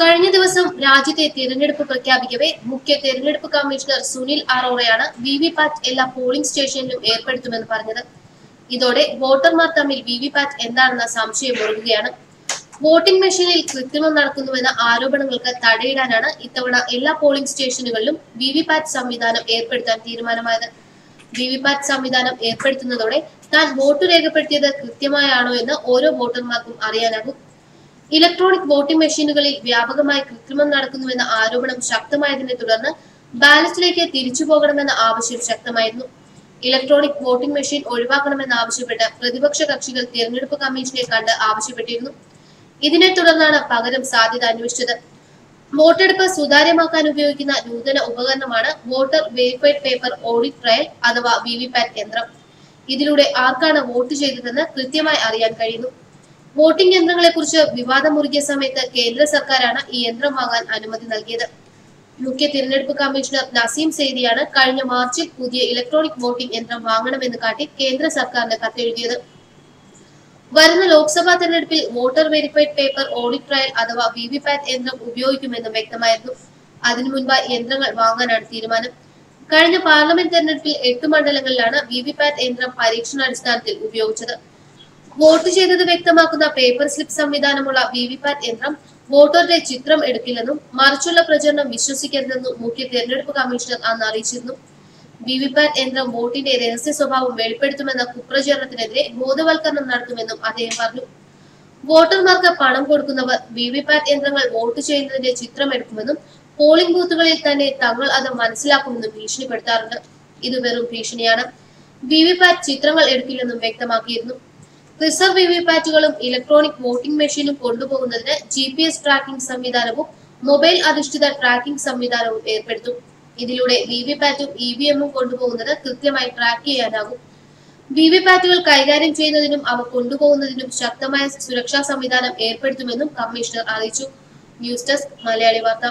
കഴിഞ്ഞ ദിവസം രാജ്യത്തെ തിരഞ്ഞെടുപ്പ് പ്രഖ്യാപിക്കവെ മുഖ്യ തിരഞ്ഞെടുപ്പ് കമ്മീഷണർ സുനിൽ അറോറയാണ് വി വി പാറ്റ് എല്ലാ പോളിംഗ് സ്റ്റേഷനിലും ഏർപ്പെടുത്തുമെന്ന് പറഞ്ഞത്. ഇതോടെ വോട്ടർമാർ തമ്മിൽ വി വി പാറ്റ് എന്താണെന്ന സംശയം ഒഴുകുകയാണ് വോട്ടിംഗ് മെഷീനിൽ കൃത്രിമം നടക്കുന്നുവെന്ന ആരോപണങ്ങൾക്ക് തടയിടാനാണ് ഇത്തവണ എല്ലാ പോളിംഗ് സ്റ്റേഷനുകളിലും വി വി പാറ്റ് സംവിധാനം ഏർപ്പെടുത്താൻ തീരുമാനമായത്. വി വി പാറ്റ് സംവിധാനം ഏർപ്പെടുത്തുന്നതോടെ താൻ വോട്ട് രേഖപ്പെടുത്തിയത് കൃത്യമായാണോ എന്ന് ഓരോ വോട്ടർമാർക്കും അറിയാനാകും. ഇലക്ട്രോണിക് വോട്ടിംഗ് മെഷീനുകളിൽ വ്യാപകമായി കൃത്രിമം നടക്കുന്നുവെന്ന ആരോപണം ശക്തമായതിനെ തുടർന്ന് ബാലറ്റിലേക്ക് തിരിച്ചു പോകണമെന്ന ആവശ്യം ശക്തമായിരുന്നു. ഇലക്ട്രോണിക് വോട്ടിംഗ് മെഷീൻ ഒഴിവാക്കണമെന്ന് ആവശ്യപ്പെട്ട് പ്രതിപക്ഷ കക്ഷികൾ തിരഞ്ഞെടുപ്പ് കമ്മീഷനെ കണ്ട് ആവശ്യപ്പെട്ടിരുന്നു. ഇതിനെ തുടർന്നാണ് പകരം സാധ്യത അന്വേഷിച്ചത്. വോട്ടെടുപ്പ് സുതാര്യമാക്കാൻ ഉപയോഗിക്കുന്ന നൂതന ഉപകരണമാണ് voter verified paper audit trail അഥവാ വി വി പാറ്റ് യന്ത്രം. ഇതിലൂടെ ആർക്കാണ് വോട്ട് ചെയ്തതെന്ന് കൃത്യമായി അറിയാൻ കഴിയുന്നു. വോട്ടിംഗ് യന്ത്രങ്ങളെ കുറിച്ച് വിവാദം മുറുകിയ സമയത്ത് കേന്ദ്ര സർക്കാരാണ് ഈ യന്ത്രം വാങ്ങാൻ അനുമതി നൽകിയത്. മുഖ്യ തിരഞ്ഞെടുപ്പ് കമ്മീഷണർ നസീം സെയ്ദിയാണ് കഴിഞ്ഞ മാർച്ചിൽ പുതിയ ഇലക്ട്രോണിക് വോട്ടിംഗ് യന്ത്രം വാങ്ങണമെന്ന് കാട്ടി കേന്ദ്ര സർക്കാരിന് കത്തെഴുതിയത്. വരുന്ന ലോക്സഭാ തെരഞ്ഞെടുപ്പിൽ voter verified paper audit trail അഥവാ വി വി പാറ്റ് യന്ത്രം ഉപയോഗിക്കുമെന്നും വ്യക്തമായിരുന്നു. അതിനു മുൻപായി യന്ത്രങ്ങൾ വാങ്ങാനാണ് തീരുമാനം. കഴിഞ്ഞ പാർലമെന്റ് തെരഞ്ഞെടുപ്പിൽ എട്ട് മണ്ഡലങ്ങളിലാണ് വി വി പാറ്റ് യന്ത്രം പരീക്ഷണാടിസ്ഥാനത്തിൽ ഉപയോഗിച്ചത്. വോട്ട് ചെയ്തത് വ്യക്തമാക്കുന്ന പേപ്പർ സ്ലിപ്പ് സംവിധാനമുള്ള വിവിപാറ്റ് യന്ത്രം വോട്ടറുടെ ചിത്രം എടുക്കില്ലെന്നും മറിച്ചുള്ള പ്രചരണം വിശ്വസിക്കരുതെന്നും മുഖ്യ തെരഞ്ഞെടുപ്പ് കമ്മീഷണർ അന്ന് അറിയിച്ചിരുന്നു. വി വി പാറ്റ് യന്ത്രം വോട്ടിന്റെ രഹസ്യ സ്വഭാവം വെളിപ്പെടുത്തുമെന്ന കുപ്രചരണത്തിനെതിരെ ബോധവൽക്കരണം നടത്തുമെന്നും അദ്ദേഹം പറഞ്ഞു. വോട്ടർമാർക്ക് പണം കൊടുക്കുന്നവർ വിവിപാറ്റ് യന്ത്രങ്ങൾ വോട്ട് ചെയ്യുന്നതിന്റെ ചിത്രം എടുക്കുമെന്നും പോളിംഗ് ബൂത്തുകളിൽ തന്നെ തങ്ങൾ അത് മനസ്സിലാക്കുമെന്നും ഭീഷണിപ്പെടുത്താറുണ്ട്. ഇത് വെറും ഭീഷണിയാണ്. വിവിപാറ്റ് ചിത്രങ്ങൾ എടുക്കില്ലെന്നും വ്യക്തമാക്കിയിരുന്നു. റിസർവ് വി വി പാറ്റുകളും ഇലക്ട്രോണിക് വോട്ടിംഗ് മെഷീനും കൊണ്ടുപോകുന്നതിന് ജി പി എസ് ട്രാക്കിംഗ് സംവിധാനവും മൊബൈൽ അധിഷ്ഠിത ട്രാക്കിംഗ് സംവിധാനവും ഏർപ്പെടുത്തും. ഇതിലൂടെ വി വി പാറ്റും ഇ വി എമ്മും കൊണ്ടുപോകുന്നത് കൃത്യമായി ട്രാക്ക് ചെയ്യാനാകും. വി വി പാറ്റുകൾ കൈകാര്യം ചെയ്യുന്നതിനും അവ കൊണ്ടുപോകുന്നതിനും ശക്തമായ സുരക്ഷാ സംവിധാനം ഏർപ്പെടുത്തുമെന്നും കമ്മീഷണർ അറിയിച്ചു. ന്യൂസ് ഡെസ്ക് മലയാളി വാർത്ത.